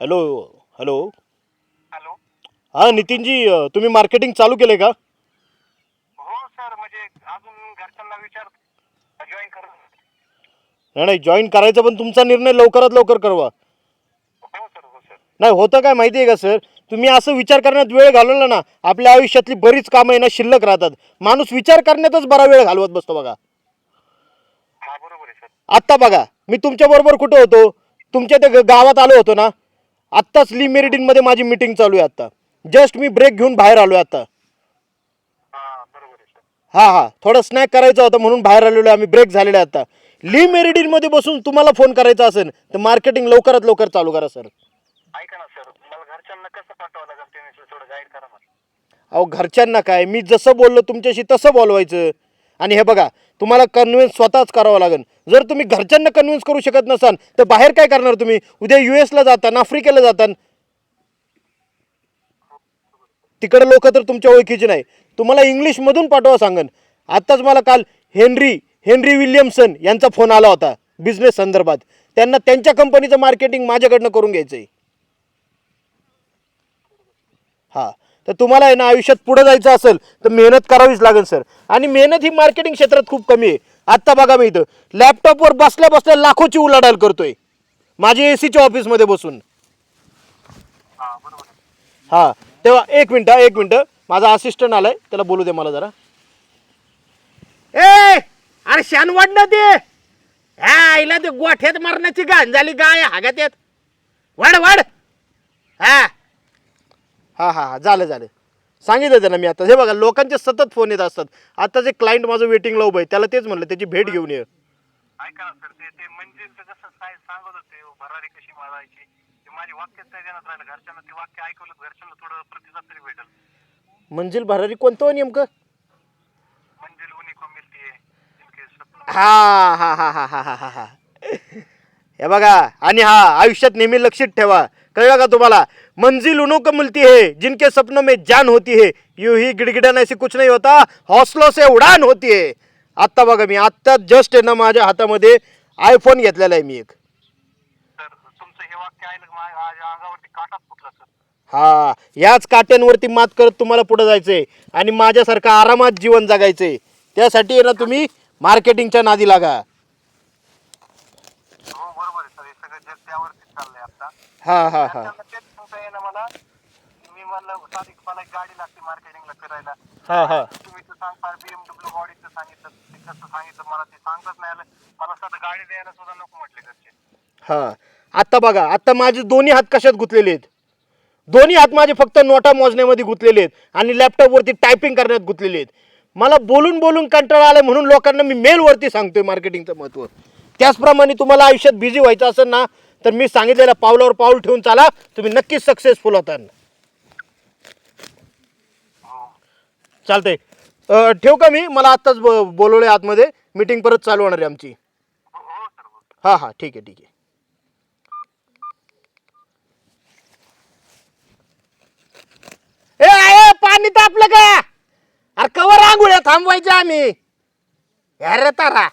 Hello hello. Hello. हां नितीनजी अ, तुम्ही marketing चालू केलं का? हो सर म्हणजे अजून घरच्यांना विचार जॉईन कर. नाही नाही जॉईन करायचा पण तुमचा निर्णय लवकरात लवकर करवा. हो सर हो सर. नाही होतं काय माहिती आहे का सर? तुम्ही असं विचार करण्यात वेळ घालवला ना आपल्या आयुष्यातली बरीच कामं आहे ना शिल्लक राहतात. माणूस विचार करण्यातच बरा वेळ घालवत बसतो बघा. हा बरोबर आहे सर. आत्ता बघा मी तुमच्याबरोबर कुठं होतो? तुमच्या त्या ग- गावात आलो होतो ना आत्ताच ली मेरिडिनमध्ये माझी मिटिंग चालू आहे आत्ता. जस्ट मी ब्रेक घेऊन बाहेर आलो आहे आत्ता. हा हा हा. थोडं स्नॅक करायचं होतं म्हणून बाहेर आलेलो आहे आम्ही ब्रेक झालेला आहे आता ली मेरिडिनमध्ये बसून तुम्हाला फोन करायचा असेल तर मार्केटिंग लवकरात लवकर चालू करा सर ऐका ना सर मला घरच्यांना कसं पाठवावं लागेल? ते विषयी थोडं गाईड करा मला. अहो घरच्यांना काय? मी जसं बोललो तुमच्याशी तसं बोलवायचं. आणि हे बघा तुम्हाला कन्व्हिन्स स्वतःच करावं लागेल. जर तुम्ही घरच्यांना कन्व्हिन्स करू शकत नसाल तर बाहेर काय करणार तुम्ही? उद्या यू एसला जाता आफ्रिकेला जातान. तिकडे लोक तर तुमच्या ओळखीचे नाही. तुम्हाला इंग्लिशमधून पाठवा सांगन. आत्ताच मला काल हेनरी हेनरी विल्यमसन यांचा फोन आला होता बिझनेस संदर्भात. त्यांना त्यांच्या कंपनीचं मार्केटिंग माझ्याकडनं करून घ्यायचं आहे हा. तर तुम्हाला आहे ना आयुष्यात पुढे जायचं असेल तर मेहनत करावीच लागेल सर. आणि मेहनत ही मार्केटिंग क्षेत्रात खूप कमी आहे. आत्ता बघा मी इथं. लॅपटॉपवर बसल्या बसल्या लाखोची उलाढाल करतोय. माझ्या ए सीच्या ऑफिसमध्ये बसून. हा तेव्हा एक मिनटं एक मिनटं. माझा असिस्टंट आलाय त्याला बोलू दे मला जरा. ए अरे शान वाढणं ते. हा आईला ते गोठ्यात मारण्याची घाण झाली गाय हागात येत वाढ वाढ. हा. हा हा हा झालं झालं. सांगितलं त्यांना मी आता. हे बघा लोकांचे सतत फोन येत असतात. आता जे क्लायंट माझं वेटिंगला उभं आहे त्याला तेच म्हणलं त्याची भेट घेऊन ये. ऐका ना सर ते ते म्हणजे जसं काय सांगत होते भरारी कशी मारायची ते माझी वाक्यच त्या ध्यानात राहिलं घरच्यांना. ते वाक्य ऐकवलं तर घरच्यांना थोडं प्रतिसाद तरी भेटेल. मंजिल भरारी कोणतं हो नेमकं? को जिनके स्वप्न हा हा हा हा हा हा हा हा. हे बघा आणि हा आयुष्यात नेहमी लक्षित ठेवा. कळलं का तुम्हाला? मंजिल उनो को मिलती है जिनके सपनों में जान होती है। यू ही गिडगिडाने ऐसी कुछ नहीं होता हौसलों से उडान होती है। आत्ता बघा मी आत्ता जस्ट आहे ना माझ्या हातामध्ये आयफोन घेतलेला आहे मी एक. तर तुमचं हे वाक्य ऐकलं माझ्या माझ्या अंगावरती काटाच फुटला सर. हा याच काट्यांवरती मात करत तुम्हाला पुढे जायचंय आणि माझ्यासारखं आरामात जीवन जगायचंय. त्यासाठी आहे ना तुम्ही मार्केटिंगच्या नादी लागा हो बरोबर आहे सर हे सगळं जग त्यावरतीच चाललंय आता हा हा हा. त्यांना तेच सांगता येईना मला. मी म्हणलं साधी मला एक गाडी लागते मार्केटिंगला फिरायला. हा हा. तुम्ही तर सांगता बीएमडब्ल्यू गाडीचं सांगितलं ते कसं सांगितलं मला ते सांगताच नाही आलं. मला साधं गाडी द्यायला सुद्धा नको म्हटले घरचे. हा. आत्ता बघा आत्ता माझे दोन्ही हात कशात गुंतलेले आहेत? दोन्ही हात माझे फक्त नोटा मोजण्यामध्ये गुंतलेले आहेत आणि लॅपटॉपवरती टायपिंग करण्यात गुंतलेले आहेत. मला बोलून बोलून कंटाळा आलाय म्हणून लोकांना मी मेलवरती सांगतोय मार्केटिंगचं महत्त्व. त्याचप्रमाणे तुम्हाला आयुष्यात बिझी व्हायचं असेल ना तर मी सांगितलेल्या पावलावर पाऊल ठेवून चाला. तुम्ही नक्कीच सक्सेसफुल होता चालतंय. ठेवू का मी? मला आत्ताच ब बोलवलं आतमध्ये. मीटिंग परत चालू होणार आहे आमची. हां हां ठीक आहे ठीक आहे. ए आहे पाणी तापलं का? अरे कवर आंघोळ्या थांबवायच्या आम्ही. अरे तारा.